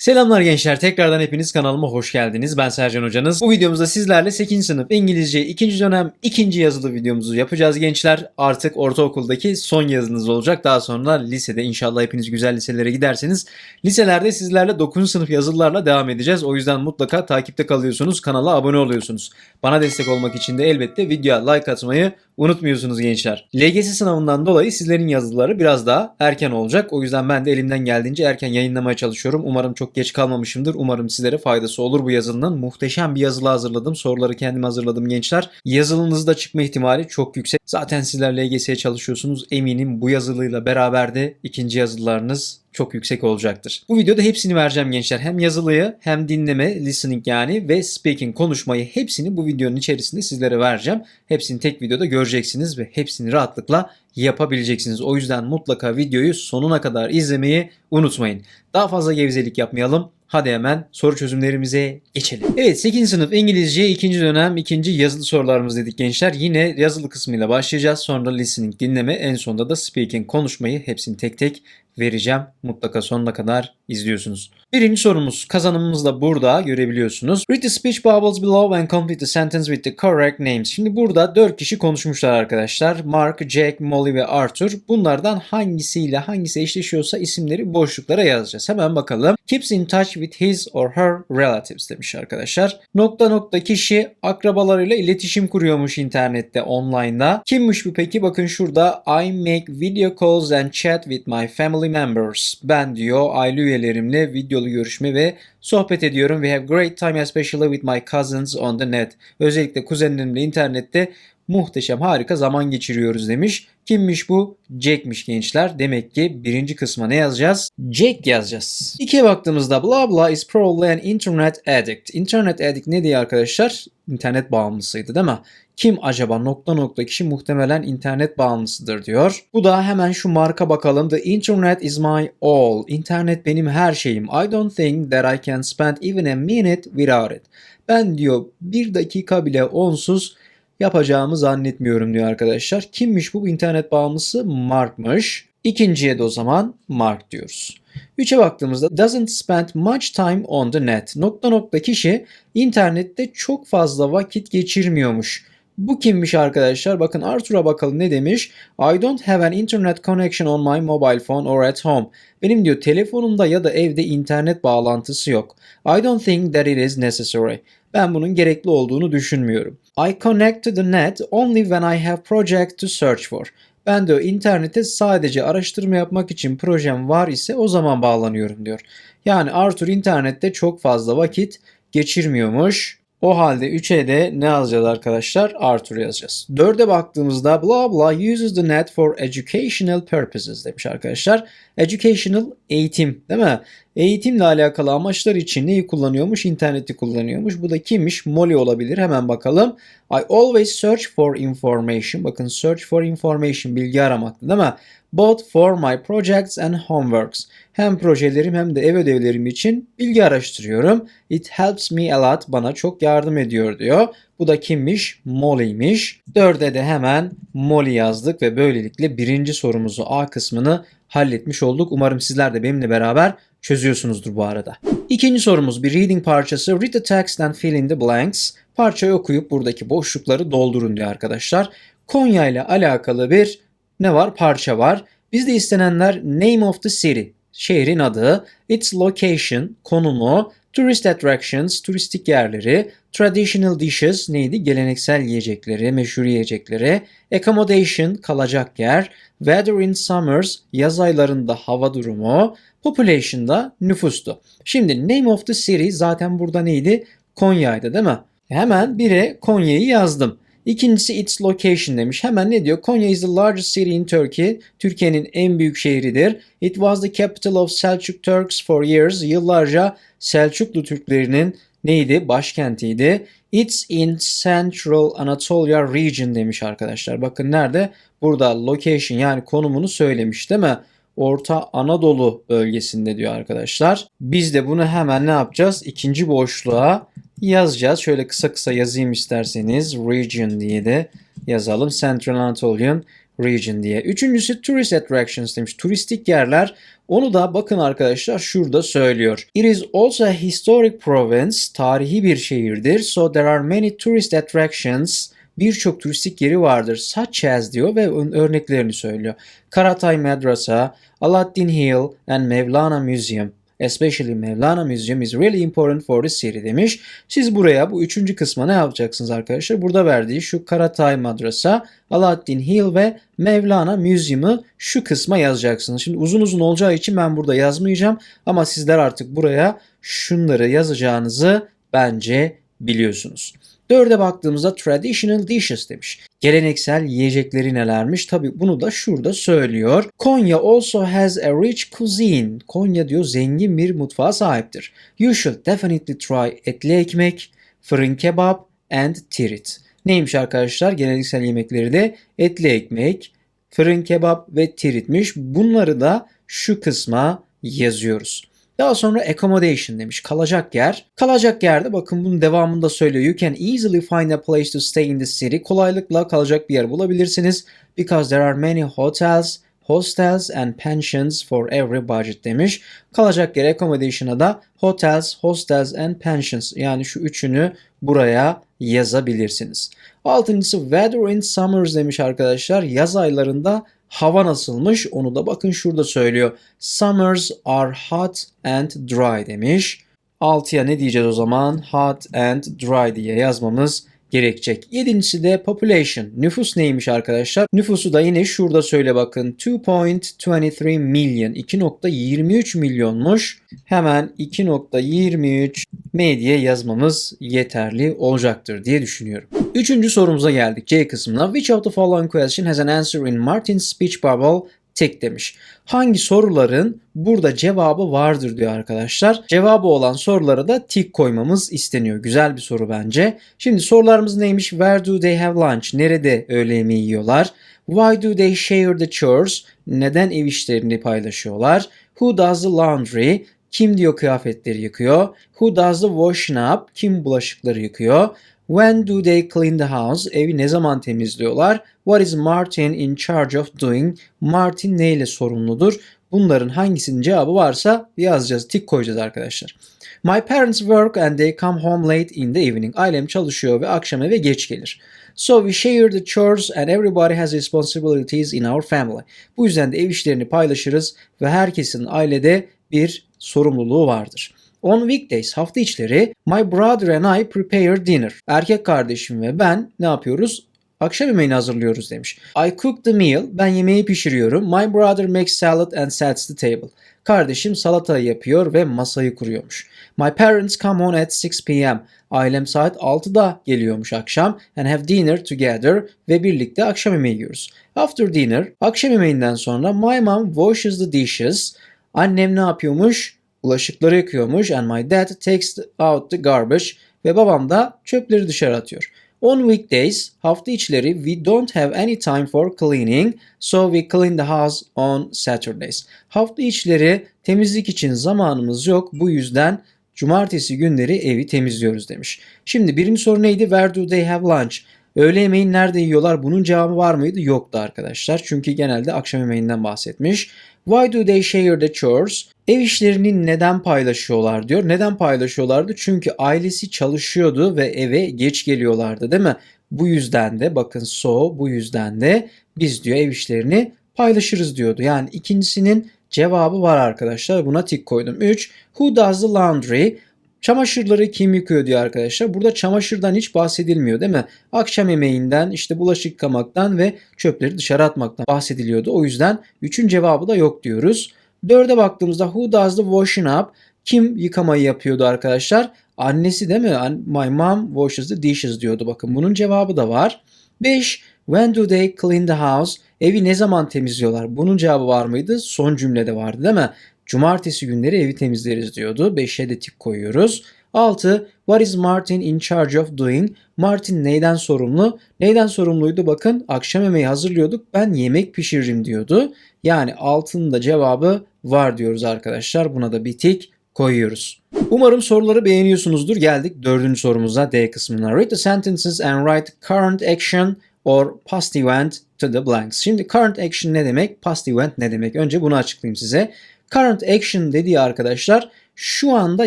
Selamlar gençler. Tekrardan hepiniz kanalıma hoş geldiniz. Ben Sercan Hocanız. Bu videomuzda sizlerle 8. sınıf İngilizce 2. dönem 2. yazılı videomuzu yapacağız gençler. Artık ortaokuldaki son yazınız olacak. Daha sonra lisede inşallah hepiniz güzel liselere giderseniz liselerde sizlerle 9. sınıf yazılılarla devam edeceğiz. O yüzden mutlaka takipte kalıyorsunuz. Kanala abone oluyorsunuz. Bana destek olmak için de elbette videoya like atmayı unutmuyorsunuz gençler. LGS sınavından dolayı sizlerin yazıları biraz daha erken olacak. O yüzden ben de elimden geldiğince erken yayınlamaya çalışıyorum. Umarım çok geç kalmamışımdır. Umarım sizlere faydası olur bu yazılının. Muhteşem bir yazılı hazırladım. Soruları kendim hazırladım gençler. Yazılınızda çıkma ihtimali çok yüksek. Zaten sizler LGS'ye çalışıyorsunuz. Eminim bu yazılıyla beraber de ikinci yazılarınız çok yüksek olacaktır. Bu videoda hepsini vereceğim gençler. Hem yazılıyı hem dinleme, listening yani ve speaking konuşmayı hepsini bu videonun içerisinde sizlere vereceğim. Hepsini tek videoda göreceksiniz ve hepsini rahatlıkla yapabileceksiniz. O yüzden mutlaka videoyu sonuna kadar izlemeyi unutmayın. Daha fazla gevezelik yapmayalım. Hadi hemen soru çözümlerimize geçelim. Evet 8. sınıf İngilizce 2. dönem 2. yazılı sorularımız dedik gençler. Yine yazılı kısmıyla başlayacağız. Sonra listening dinleme en sonunda da speaking konuşmayı hepsini tek tek vereceğim. Mutlaka sonuna kadar izliyorsunuz. Birinci sorumuz kazanımımız da burada görebiliyorsunuz. Read the speech bubbles below and complete the sentence with the correct names. Şimdi burada 4 kişi konuşmuşlar arkadaşlar. Mark, Jack, Molly ve Arthur. Bunlardan hangisiyle hangisi eşleşiyorsa isimleri boşluklara yazacağız. Hemen bakalım. Keeps in touch with his or her relatives demiş arkadaşlar. Nokta nokta kişi akrabalarıyla iletişim kuruyormuş internette, online'da. Kimmiş bu peki? Bakın şurada I make video calls and chat with my family members. Ben diyor aile üyelerimle videolu görüşme ve sohbet ediyorum. We have great time especially with my cousins on the net. Özellikle kuzenlerimle internette muhteşem harika zaman geçiriyoruz demiş. Kimmiş bu? Jack'miş gençler. Demek ki birinci kısma ne yazacağız? Jack yazacağız. İkiye baktığımızda blah blah is probably an internet addict. Internet addict ne diye arkadaşlar? İnternet bağımlısıydı değil mi? Kim acaba nokta nokta kişi muhtemelen internet bağımlısıdır diyor. Bu da hemen şu marka bakalım. The internet is my all. İnternet benim her şeyim. I don't think that I can spend even a minute without it. Ben diyor bir dakika bile onsuz yapacağımı zannetmiyorum diyor arkadaşlar. Kimmiş bu internet bağımlısı? Mark'mış. İkinciye de o zaman Mark diyoruz. Üçe baktığımızda doesn't spend much time on the net. Nokta nokta kişi internette çok fazla vakit geçirmiyormuş. Bu kimmiş arkadaşlar? Bakın Arthur'a bakalım ne demiş? I don't have an internet connection on my mobile phone or at home. Benim diyor telefonumda ya da evde internet bağlantısı yok. I don't think that it is necessary. Ben bunun gerekli olduğunu düşünmüyorum. I connect to the net only when I have project to search for. Ben de internete sadece araştırma yapmak için projem var ise o zaman bağlanıyorum diyor. Yani Arthur internette çok fazla vakit geçirmiyormuş. O halde 3'e de ne yazacağız arkadaşlar? Arthur yazacağız. 4'e baktığımızda blah blah uses the net for educational purposes demiş arkadaşlar. Educational eğitim değil mi? Eğitimle alakalı amaçlar için neyi kullanıyormuş? İnterneti kullanıyormuş. Bu da kimmiş? Molly olabilir. Hemen bakalım. I always search for information. Bakın search for information bilgi aramakta değil mi? Both for my projects and homeworks. Hem projelerim hem de ev ödevlerim için bilgi araştırıyorum. It helps me a lot. Bana çok yardım ediyor diyor. Bu da kimmiş? Molly'miş. Dörde de hemen Molly yazdık ve böylelikle birinci sorumuzu A kısmını halletmiş olduk. Umarım sizler de benimle beraber çözüyorsunuzdur bu arada. İkinci sorumuz bir reading parçası. Read the text and fill in the blanks. Parçayı okuyup buradaki boşlukları doldurun diyor arkadaşlar. Konya ile alakalı bir ne var? Parça var. Bizde istenenler name of the city, şehrin adı, its location, konumu, tourist attractions, turistik yerleri, traditional dishes neydi? Geleneksel yiyecekleri, meşhur yiyecekleri, accommodation, kalacak yer, weather in summers, yaz aylarında hava durumu, population da nüfustu. Şimdi name of the city zaten burada neydi? Konya'ydı değil mi? Hemen bire Konya'yı yazdım. İkincisi its location demiş. Hemen ne diyor? Konya is the largest city in Turkey. Türkiye'nin en büyük şehridir. It was the capital of Selçuk Turks for years. Yıllarca Selçuklu Türklerinin neydi? Başkentiydi. It's in Central Anatolia region demiş arkadaşlar. Bakın nerede? Burada location yani konumunu söylemiş değil mi? Orta Anadolu bölgesinde diyor arkadaşlar. Biz de bunu hemen ne yapacağız? İkinci boşluğa yazacağız. Şöyle kısa kısa yazayım isterseniz. Region diye de yazalım. Central Anatolian region diye. Üçüncüsü tourist attractions demiş. Turistik yerler. Onu da bakın arkadaşlar şurada söylüyor. It is also a historic province. Tarihi bir şehirdir. So there are many tourist attractions. Birçok turistik yeri vardır. Such as diyor ve örneklerini söylüyor. Karatay Madrasa, Alauddin Hill and Mevlana Museum. Especially Mevlana Museum is really important for the city demiş. Siz buraya bu üçüncü kısma ne yapacaksınız arkadaşlar? Burada verdiği şu Karatay Madrasa, Alauddin Hill ve Mevlana Museum'u şu kısma yazacaksınız. Şimdi uzun uzun olacağı için ben burada yazmayacağım ama sizler artık buraya şunları yazacağınızı bence biliyorsunuz. Dörde baktığımızda traditional dishes demiş. Geleneksel yiyecekleri nelermiş? Tabi bunu da şurada söylüyor. Konya also has a rich cuisine. Konya diyor zengin bir mutfağa sahiptir. You should definitely try etli ekmek, fırın kebap and tirit. Neymiş arkadaşlar? Geleneksel yemekleri de etli ekmek, fırın kebap ve tiritmiş. Bunları da şu kısma yazıyoruz. Daha sonra accommodation demiş. Kalacak yer. Kalacak yerde bakın bunun devamında söylüyor. You can easily find a place to stay in the city. Kolaylıkla kalacak bir yer bulabilirsiniz. Because there are many hotels, hostels and pensions for every budget demiş. Kalacak yer accommodation'a da hotels, hostels and pensions yani şu üçünü buraya yazabilirsiniz. Altıncısı weather in summers demiş arkadaşlar. Yaz aylarında hava nasılmış onu da bakın şurada söylüyor. Summers are hot and dry demiş. 6'ya ne diyeceğiz o zaman? Hot and dry diye yazmamız gerekecek. Yedincisi de population. Nüfus neymiş arkadaşlar? Nüfusu da yine şurada söyle bakın. 2.23 milyon. 2.23 milyonmuş. Hemen 2.23 M diye yazmamız yeterli olacaktır diye düşünüyorum. Üçüncü sorumuza geldik. C kısmına. Which of the following question has an answer in Martin's speech bubble? Tek demiş. Hangi soruların burada cevabı vardır diyor arkadaşlar. Cevabı olan sorulara da tik koymamız isteniyor. Güzel bir soru bence. Şimdi sorularımız neymiş? Where do they have lunch? Nerede öğle yemeği yiyorlar? Why do they share the chores? Neden ev işlerini paylaşıyorlar? Who does the laundry? Kim diyor kıyafetleri yıkıyor? Who does the washing up? Kim bulaşıkları yıkıyor? When do they clean the house? Evi ne zaman temizliyorlar? What is Martin in charge of doing? Martin neyle sorumludur? Bunların hangisinin cevabı varsa yazacağız, tik koyacağız arkadaşlar. My parents work and they come home late in the evening. Ailem çalışıyor ve akşam eve geç gelir. So we share the chores and everybody has responsibilities in our family. Bu yüzden de ev işlerini paylaşırız ve herkesin ailede bir sorumluluğu vardır. On weekdays hafta içleri my brother and I prepare dinner. Erkek kardeşim ve ben ne yapıyoruz? Akşam yemeğini hazırlıyoruz demiş. I cook the meal. Ben yemeği pişiriyorum. My brother makes salad and sets the table. Kardeşim salatayı yapıyor ve masayı kuruyormuş. My parents come home at 6 p.m. Ailem saat 6'da geliyormuş akşam and have dinner together ve birlikte akşam yemeği yiyoruz. After dinner, akşam yemeğinden sonra my mom washes the dishes. Annem ne yapıyormuş? Bulaşıkları yıkıyormuş and my dad takes out the garbage ve babam da çöpleri dışarı atıyor. On weekdays, hafta içleri we don't have any time for cleaning, so we clean the house on Saturdays. Hafta içleri temizlik için zamanımız yok, bu yüzden cumartesi günleri evi temizliyoruz demiş. Şimdi birinci soru neydi? Where do they have lunch? Öğle yemeğini nerede yiyorlar? Bunun cevabı var mıydı? Yoktu arkadaşlar. Çünkü genelde akşam yemeğinden bahsetmiş. Why do they share the chores? Ev işlerini neden paylaşıyorlar diyor. Neden paylaşıyorlardı? Çünkü ailesi çalışıyordu ve eve geç geliyorlardı değil mi? Bu yüzden de bakın so bu yüzden de biz diyor ev işlerini paylaşırız diyordu. Yani ikincisinin cevabı var arkadaşlar. Buna tik koydum. 3. Who does the laundry? Çamaşırları kim yıkıyor diyor arkadaşlar. Burada çamaşırdan hiç bahsedilmiyor değil mi? Akşam yemeğinden işte bulaşık yıkamaktan ve çöpleri dışarı atmaktan bahsediliyordu. O yüzden 3'ün cevabı da yok diyoruz. 4'e baktığımızda who does the washing up? Kim yıkamayı yapıyordu arkadaşlar? Annesi değil mi? My mom washes the dishes diyordu. Bakın bunun cevabı da var. 5. When do they clean the house? Evi ne zaman temizliyorlar? Bunun cevabı var mıydı? Son cümlede vardı değil mi? Cumartesi günleri evi temizleriz diyordu. 5'e de tik koyuyoruz. 6. What is Martin in charge of doing? Martin neyden sorumlu? Neyden sorumluydu? Bakın akşam yemeği hazırlıyorduk. Ben yemek pişiririm diyordu. Yani altının da cevabı var diyoruz arkadaşlar. Buna da bir tik koyuyoruz. Umarım soruları beğeniyorsunuzdur. Geldik dördüncü sorumuza D kısmına. Read the sentences and write current action or past event to the blanks. Şimdi current action ne demek? Past event ne demek? Önce bunu açıklayayım size. Current action dediği arkadaşlar şu anda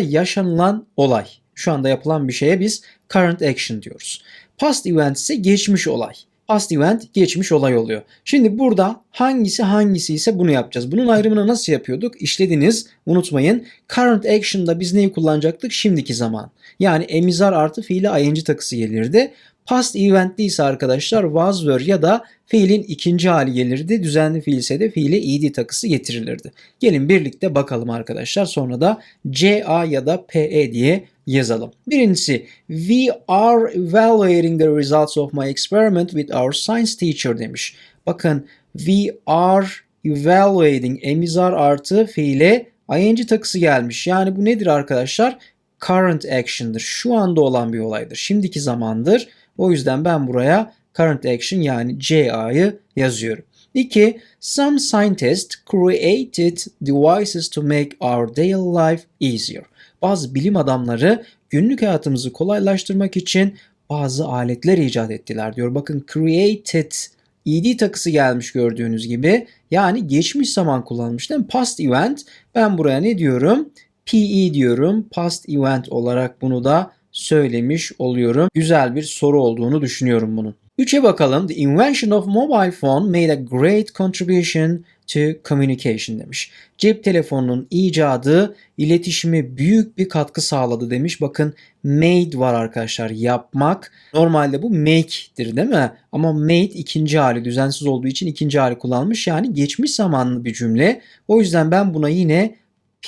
yaşanılan olay. Şu anda yapılan bir şeye biz current action diyoruz. Past event ise geçmiş olay. Past event geçmiş olay oluyor. Şimdi burada hangisi hangisi ise bunu yapacağız. Bunun ayrımını nasıl yapıyorduk? İşlediniz unutmayın. Current action'da biz neyi kullanacaktık? Şimdiki zaman. Yani emizar artı fiili ing takısı gelirdi. Past event ise arkadaşlar was were ya da fiilin ikinci hali gelirdi. Düzenli fiil ise de fiile ed takısı getirilirdi. Gelin birlikte bakalım arkadaşlar. Sonra da ca ya da pe diye yazalım. Birincisi we are evaluating the results of my experiment with our science teacher demiş. Bakın we are evaluating emizar artı fiile ing takısı gelmiş. Yani bu nedir arkadaşlar? Current action'dır. Şu anda olan bir olaydır. Şimdiki zamandır. O yüzden ben buraya current action yani CA'yı yazıyorum. 2. Some scientists created devices to make our daily life easier. Bazı bilim adamları günlük hayatımızı kolaylaştırmak için bazı aletler icat ettiler diyor. Bakın created ed takısı gelmiş gördüğünüz gibi. Yani geçmiş zaman kullanılmış değil mi? Past event. Ben buraya ne diyorum? PE diyorum. Past event olarak bunu da söylemiş oluyorum. Güzel bir soru olduğunu düşünüyorum bunun. 3'e bakalım. The invention of mobile phone made a great contribution to communication demiş. Cep telefonunun icadı iletişime büyük bir katkı sağladı demiş. Bakın made var arkadaşlar yapmak. Normalde bu make'tir değil mi? Ama made ikinci hali düzensiz olduğu için ikinci hali kullanmış. Yani geçmiş zamanlı bir cümle. O yüzden ben buna yine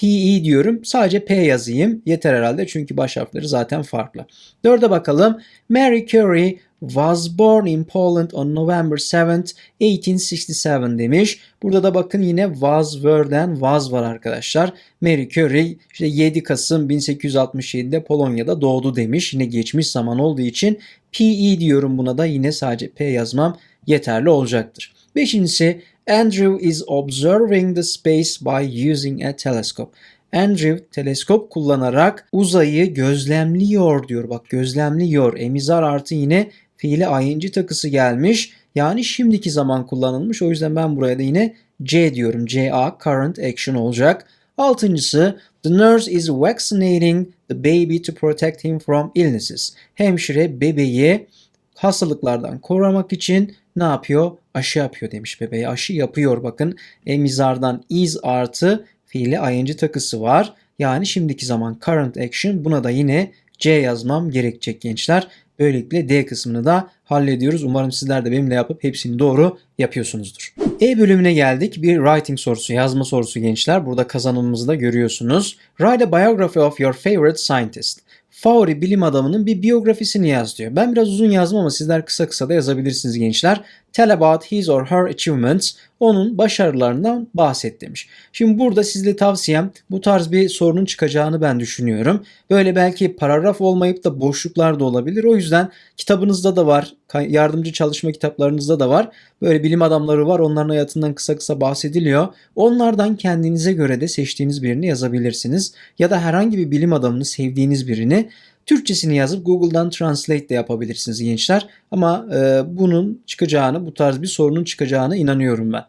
PE diyorum. Sadece P yazayım. Yeter herhalde çünkü baş harfleri zaten farklı. Dörde bakalım. Mary Curie was born in Poland on November 7th, 1867 demiş. Burada da bakın yine was were'den was var arkadaşlar. Mary Curie işte 7 Kasım 1867'de Polonya'da doğdu demiş. Yine geçmiş zaman olduğu için PE diyorum buna da yine sadece P yazmam yeterli olacaktır. Beşincisi Andrew is observing the space by using a telescope. Andrew teleskop kullanarak uzayı gözlemliyor diyor. Bak gözlemliyor. Emizar artı yine fiili ing takısı gelmiş. Yani şimdiki zaman kullanılmış. O yüzden ben buraya da yine C diyorum. CA current action olacak. Altıncısı The nurse is vaccinating the baby to protect him from illnesses. Hemşire bebeği hastalıklardan korumak için ne yapıyor? Aşı yapıyor demiş bebeğe. Aşı yapıyor bakın. Emizardan is artı fiili ing takısı var. Yani şimdiki zaman current action buna da yine C yazmam gerekecek gençler. Böylelikle D kısmını da hallediyoruz. Umarım sizler de benimle yapıp hepsini doğru yapıyorsunuzdur. E bölümüne geldik. Bir writing sorusu, yazma sorusu gençler. Burada kazanımımızı da görüyorsunuz. Write a biography of your favorite scientist favori bilim adamının bir biyografisini yaz diyor. Ben biraz uzun yazdım ama sizler kısa kısa da yazabilirsiniz gençler. Tell about his or her achievements. Onun başarılarından bahset demiş. Şimdi burada sizle tavsiyem bu tarz bir sorunun çıkacağını ben düşünüyorum. Böyle belki paragraf olmayıp da boşluklar da olabilir. O yüzden kitabınızda da var. Yardımcı çalışma kitaplarınızda da var. Böyle bilim adamları var. Onların hayatından kısa kısa bahsediliyor. Onlardan kendinize göre de seçtiğiniz birini yazabilirsiniz. Ya da herhangi bir bilim adamını sevdiğiniz birini Türkçesini yazıp Google'dan Translate de yapabilirsiniz gençler. Ama e, bunun çıkacağını, bu tarz bir sorunun çıkacağını inanıyorum ben.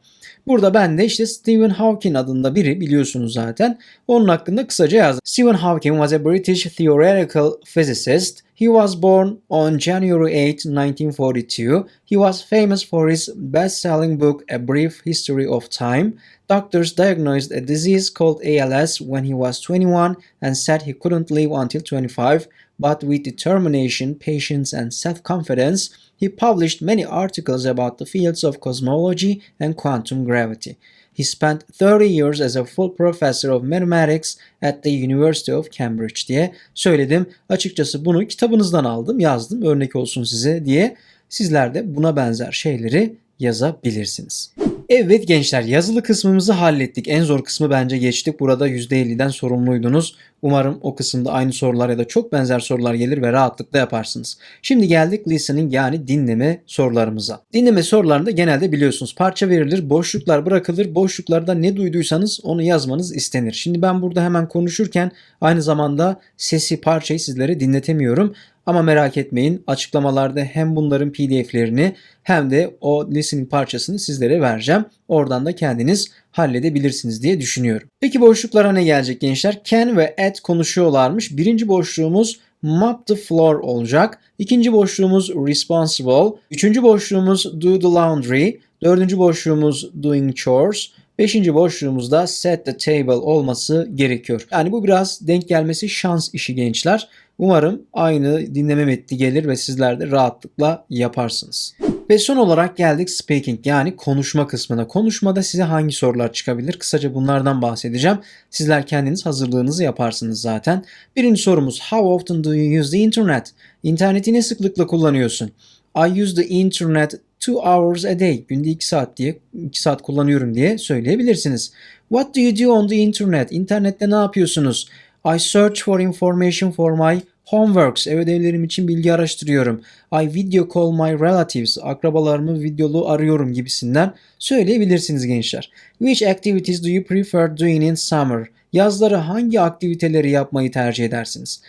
Burada ben de işte Stephen Hawking adında biri biliyorsunuz zaten. Onun hakkında kısaca yazdım. Stephen Hawking was a British theoretical physicist. He was born on January 8, 1942. He was famous for his best-selling book A Brief History of Time. Doctors diagnosed a disease called ALS when he was 21 and said he couldn't live until 25, but with determination, patience, and self-confidence, he published many articles about the fields of cosmology and quantum gravity. He spent 30 years as a full professor of mathematics at the University of Cambridge diye söyledim. Açıkçası bunu kitabınızdan aldım, yazdım örnek olsun size diye. Sizler de buna benzer şeyleri yazabilirsiniz. Evet gençler yazılı kısmımızı hallettik. En zor kısmı bence geçtik. Burada %50'den sorumluydunuz. Umarım o kısımda aynı sorular ya da çok benzer sorular gelir ve rahatlıkla yaparsınız. Şimdi geldik listening yani dinleme sorularımıza. Dinleme sorularında genelde biliyorsunuz parça verilir, boşluklar bırakılır. Boşluklarda ne duyduysanız onu yazmanız istenir. Şimdi ben burada hemen konuşurken aynı zamanda sesi, parçayı sizlere dinletemiyorum. Ama merak etmeyin açıklamalarda hem bunların pdf'lerini hem de o listening parçasını sizlere vereceğim. Oradan da kendiniz halledebilirsiniz diye düşünüyorum. Peki boşluklara ne gelecek gençler? Can ve at konuşuyorlarmış. Birinci boşluğumuz mop the floor olacak. İkinci boşluğumuz responsible. Üçüncü boşluğumuz do the laundry. Dördüncü boşluğumuz doing chores. Beşinci boşluğumuzda set the table olması gerekiyor. Yani bu biraz denk gelmesi şans işi gençler. Umarım aynı dinleme metni gelir ve sizler de rahatlıkla yaparsınız. Ve son olarak geldik speaking yani konuşma kısmına. Konuşmada size hangi sorular çıkabilir? Kısaca bunlardan bahsedeceğim. Sizler kendiniz hazırlığınızı yaparsınız zaten. Birinci sorumuz How often do you use the internet? İnterneti ne sıklıkla kullanıyorsun? I use the internet two hours a day. Günde 2 saat diye 2 saat kullanıyorum diye söyleyebilirsiniz. What do you do on the internet? İnternette ne yapıyorsunuz? I search for information for my homeworks. Ev ödevlerim için bilgi araştırıyorum. I video call my relatives. Akrabalarımı videolu arıyorum gibisinden söyleyebilirsiniz gençler. Which activities do you prefer doing in summer? Yazları hangi aktiviteleri yapmayı tercih edersiniz?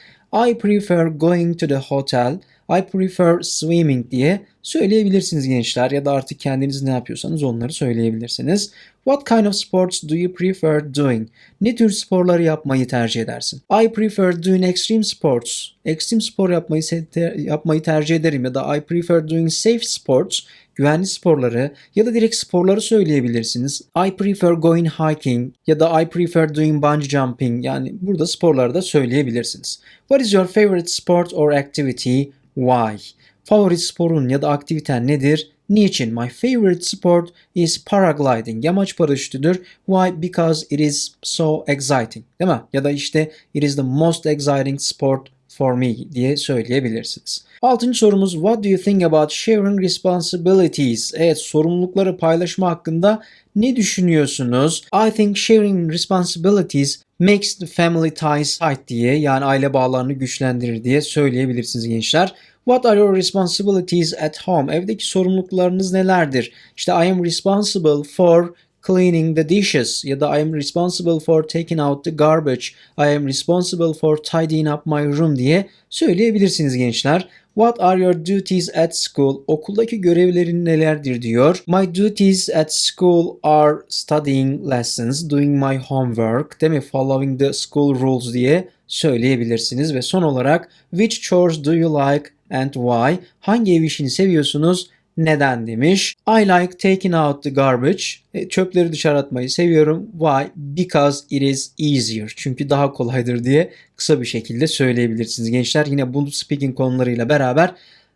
I prefer going to the hotel. I prefer swimming diye söyleyebilirsiniz gençler ya da artık kendiniz ne yapıyorsanız onları söyleyebilirsiniz. What kind of sports do you prefer doing? Ne tür sporları yapmayı tercih edersin? I prefer doing extreme sports. Extreme spor yapmayı yapmayı tercih ederim ya da I prefer doing safe sports. Güvenli sporları ya da direkt sporları söyleyebilirsiniz. I prefer going hiking ya da I prefer doing bungee jumping. Yani burada sporları da söyleyebilirsiniz. What is your favorite sport or activity? Why? Favori sporun ya da aktiviten nedir? Niçin? My favorite sport is paragliding. Yamaç paraşütüdür. Why? Because it is so exciting. Değil mi? Ya da işte it is the most exciting sport for me diye söyleyebilirsiniz. Altıncı sorumuz What do you think about sharing responsibilities? Evet sorumlulukları paylaşma hakkında ne düşünüyorsunuz? I think sharing responsibilities makes the family ties tight diye yani aile bağlarını güçlendirir diye söyleyebilirsiniz gençler. What are your responsibilities at home? Evdeki sorumluluklarınız nelerdir? İşte I am responsible for cleaning the dishes ya da I am responsible for taking out the garbage. I am responsible for tidying up my room diye söyleyebilirsiniz gençler. What are your duties at school? Okuldaki görevlerin nelerdir diyor. My duties at school are studying lessons, doing my homework, değil mi? Following the school rules diye söyleyebilirsiniz. Ve son olarak which chores do you like and why? Hangi ev işini seviyorsunuz? Neden demiş. I like taking out the garbage. E, çöpleri dışarı atmayı seviyorum. Why? Because it is easier. Çünkü daha kolaydır diye kısa bir şekilde söyleyebilirsiniz. Gençler yine bu speaking konularıyla beraber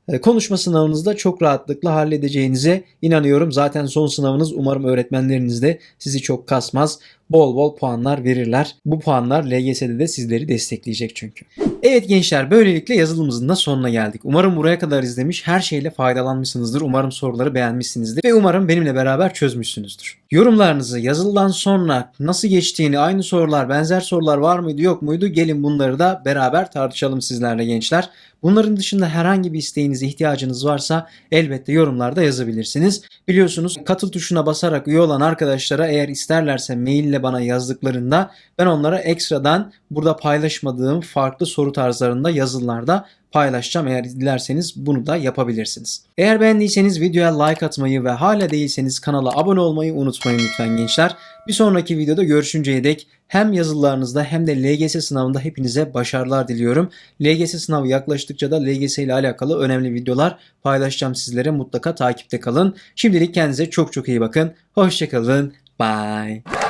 e, konuşma sınavınızda çok rahatlıkla halledeceğinize inanıyorum. Zaten son sınavınız umarım öğretmenleriniz de sizi çok kasmaz. Bol bol puanlar verirler. Bu puanlar LGS'de de sizleri destekleyecek çünkü. Evet gençler böylelikle yazılımımızın da sonuna geldik. Umarım buraya kadar izlemiş her şeyle faydalanmışsınızdır. Umarım soruları beğenmişsinizdir ve umarım benimle beraber çözmüşsünüzdür. Yorumlarınızı yazılıdan sonra nasıl geçtiğini, aynı sorular, benzer sorular var mıydı yok muydu gelin bunları da beraber tartışalım sizlerle gençler. Bunların dışında herhangi bir isteğiniz, ihtiyacınız varsa elbette yorumlarda yazabilirsiniz. Biliyorsunuz katıl tuşuna basarak üye olan arkadaşlara eğer isterlerse maille bana yazdıklarında ben onlara ekstradan burada paylaşmadığım farklı soru tarzlarında yazılarda paylaşacağım. Eğer dilerseniz bunu da yapabilirsiniz. Eğer beğendiyseniz videoya like atmayı ve hala değilseniz kanala abone olmayı unutmayın lütfen gençler. Bir sonraki videoda görüşünceye dek hem yazılarınızda hem de LGS sınavında hepinize başarılar diliyorum. LGS sınavı yaklaştıkça da LGS ile alakalı önemli videolar paylaşacağım sizlere. Mutlaka takipte kalın. Şimdilik kendinize çok çok iyi bakın. Hoşçakalın. Bye.